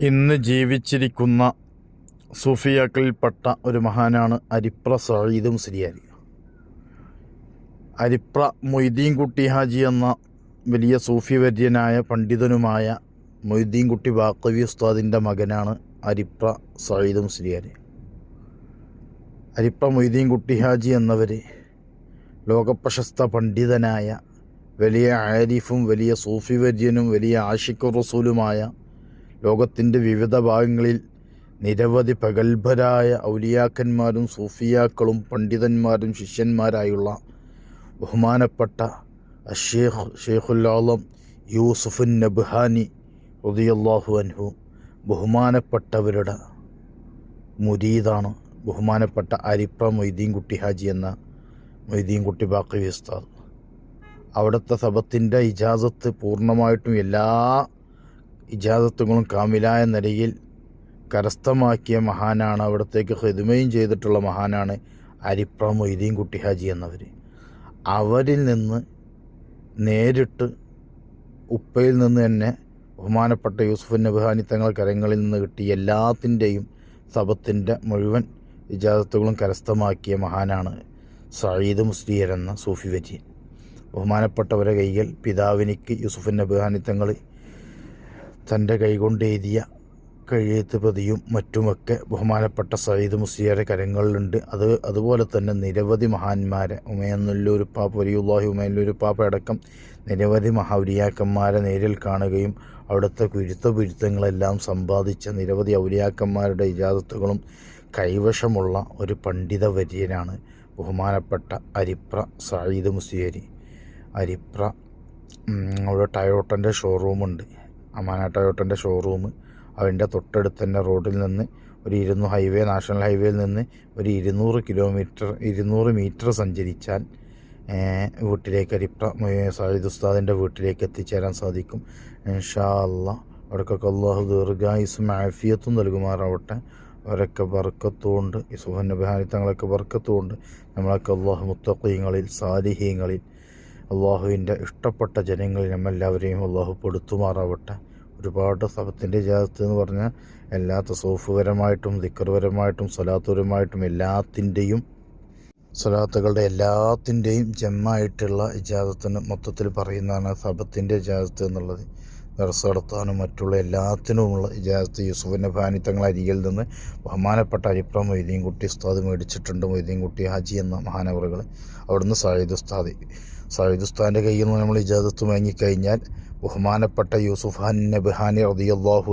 ഇന്ന് ജീവിച്ചിരിക്കുന്ന സൂഫിയാക്കളിൽപ്പെട്ട ഒരു മഹാനാണ് അരിപ്ര സഈദ് മുസ്ലിയാരി. അരിപ്ര മൊയ്തീൻ കുട്ടി ഹാജി എന്ന വലിയ സൂഫി വര്യനായ പണ്ഡിതനുമായ മൊയ്തീൻ കുട്ടി വാക്കവി ഉസ്താദിന്റെ മകനാണ് അരിപ്ര സഈദ് മുസ്ലിയാരി. അരിപ്ര മൊയ്തീൻ കുട്ടി ഹാജി എന്നവർ ലോകപ്രശസ്ത പണ്ഡിതനായ വലിയ ആരിഫും വലിയ സൂഫി വര്യനും വലിയ ആഷിഖ് റസൂലുമായ ലോകത്തിന്റെ വിവിധ ഭാഗങ്ങളിൽ നിരവധി പ്രഗത്ഭരായ ഔലിയാക്കന്മാരും സൂഫിയാക്കളും പണ്ഡിതന്മാരും ശിഷ്യന്മാരായുള്ള ബഹുമാനപ്പെട്ട അഷേഖ് ഷെയ്ഖുല്ലാളം യൂസുഫുൻ നബ്ഹാനി റളിയല്ലാഹു അൻഹു ബഹുമാനപ്പെട്ടവരുടെ മുരീദാണ്. ബഹുമാനപ്പെട്ട അരിപ്ര മൊയ്തീൻ കുട്ടി ഹാജി എന്ന മൊയ്തീൻ കുട്ടി ബാക്കി ഉസ്താദ്. അവിടുത്തെ സഭത്തിന്റെ ഇജാസത്ത് പൂർണമായിട്ടും എല്ലാ ഇജാസത്തുകളും കാമിലായ നിലയിൽ കരസ്ഥമാക്കിയ മഹാനാണ്. അവിടത്തേക്ക് ഹെതുമയും ചെയ്തിട്ടുള്ള മഹാനാണ് അരിപ്ര മൊയ്തീൻ കുട്ടി ഹാജി എന്നവർ. അവരിൽ നിന്ന് നേരിട്ട് ഉപ്പയിൽ നിന്ന് തന്നെ ബഹുമാനപ്പെട്ട യൂസുഫ് നബുഹാനി തങ്ങൾ കരങ്ങളിൽ നിന്ന് കിട്ടിയ എല്ലാത്തിന്റെയും സബത്തിന്റെ മുഴുവൻ ഇജാദത്തുകളും കരസ്ഥമാക്കിയ മഹാനാണ് സയ്യിദ് മുസ്ലിയർ എന്ന സൂഫി വര്യൻ ബഹുമാനപ്പെട്ടവരെ കൈകൾ പിതാവിനിക്ക് യൂസുഫ് നബഹാനി തങ്ങൾ തന്റെ കൈകൊണ്ടെഴുതിയ കഴിയത്ത് പ്രതിയും മറ്റുമൊക്കെ ബഹുമാനപ്പെട്ട സയ്യിദ് മുസ്ലിയാരെ കരങ്ങളിലുണ്ട്. അത് അതുപോലെ തന്നെ നിരവധി മഹാന്മാരെ ഉമയന്നുല്ലൂരുപ്പാപ്പ വലിയുല്ലാഹി ഉമയല്ലൂരുപ്പാപ്പ അടക്കം നിരവധി മഹാൗലിയാക്കന്മാരെ നേരിൽ കാണുകയും അവിടുത്തെ കുരുത്ത പിരുത്തങ്ങളെല്ലാം സമ്പാദിച്ച നിരവധി ഔലിയാക്കന്മാരുടെ ഇജാദത്തുകളും കൈവശമുള്ള ഒരു പണ്ഡിത വര്യനാണ് ബഹുമാനപ്പെട്ട അരിപ്ര സയ്യിദ് മുസ്ലിയരി അരിപ്ര അവിടെ ടയോട്ടന്റെ ഷോറൂമുണ്ട്. അമാന ടയോട്ടന്റെ ഷോറൂം അതിന്റെ തൊട്ടടുത്ത് തന്നെ റോഡിൽ നിന്ന് ഒരു ഇരുന്നൂറ് ഹൈവേ നാഷണൽ ഹൈവേയിൽ നിന്ന് ഒരു ഇരുന്നൂറ് കിലോമീറ്റർ ഇരുന്നൂറ് മീറ്റർ സഞ്ചരിച്ചാൽ വീട്ടിലേക്ക് അരിപ്ര സാഹിദ് ഉസ്താദിന്റെ വീട്ടിലേക്ക് എത്തിച്ചേരാൻ സാധിക്കും. ഇൻഷാ അല്ല അവർക്കൊക്കെ അള്ളാഹു ദീർഘായുസും ആഫിയത്തും നൽകുമാറാവട്ടെ. അവരൊക്കെ വർക്കത്തുകൊണ്ട് ഈ സുഹൻ നബിഹാനി തങ്ങളൊക്കെ ബർക്കത്തുകൊണ്ട് നമ്മളൊക്കെ അള്ളാഹു മുത്തഖീങ്ങളിൽ സാലിഹീങ്ങളിൽ അള്ളാഹുവിന്റെ ഇഷ്ടപ്പെട്ട ജനങ്ങളിൽ നമ്മെല്ലാവരെയും അള്ളാഹു പെടുത്തുമാറാവട്ടെ. ഒരുപാട് സബത്തിന്റെ ഇജാസത്ത് എന്ന് പറഞ്ഞാൽ എല്ലാ തസോഫുപരമായിട്ടും ദിക്കർപരമായിട്ടും സ്വലാത്തുപരമായിട്ടും എല്ലാത്തിന്റെയും സ്വലാത്തുകളുടെ എല്ലാത്തിന്റെയും ജമ്മായിട്ടുള്ള ഇജാസത്തിന് മൊത്തത്തിൽ പറയുന്നതാണ് സബത്തിന്റെ ഇജാസത്ത് എന്നുള്ളത്. ദർസ് നടത്താനും മറ്റുള്ള എല്ലാത്തിനുമുള്ള ഇജാസത്ത് യൂസുഫിന്റെ ഭാനിത്തങ്ങൾ തങ്ങൾ അരികിൽ നിന്ന് ബഹുമാനപ്പെട്ട അരിപ്ര മൊയ്തീൻ കുട്ടി ഉസ്താദ് മേടിച്ചിട്ടുണ്ട്. മൊയ്തീൻ കുട്ടി ഹാജി എന്ന മഹാനവറുകൾ. അവിടുന്ന് സായുദ് ഉസ്താദ്. സായുദ് ഉസ്താദിന്റെ കയ്യിൽ നിന്ന് നമ്മൾ ഇജാസത്ത് വാങ്ങിക്കഴിഞ്ഞാൽ ബഹുമാനപ്പെട്ട യൂസുഫ് ഹൻ നബ്ഹാനി റതിയല്ലാഹു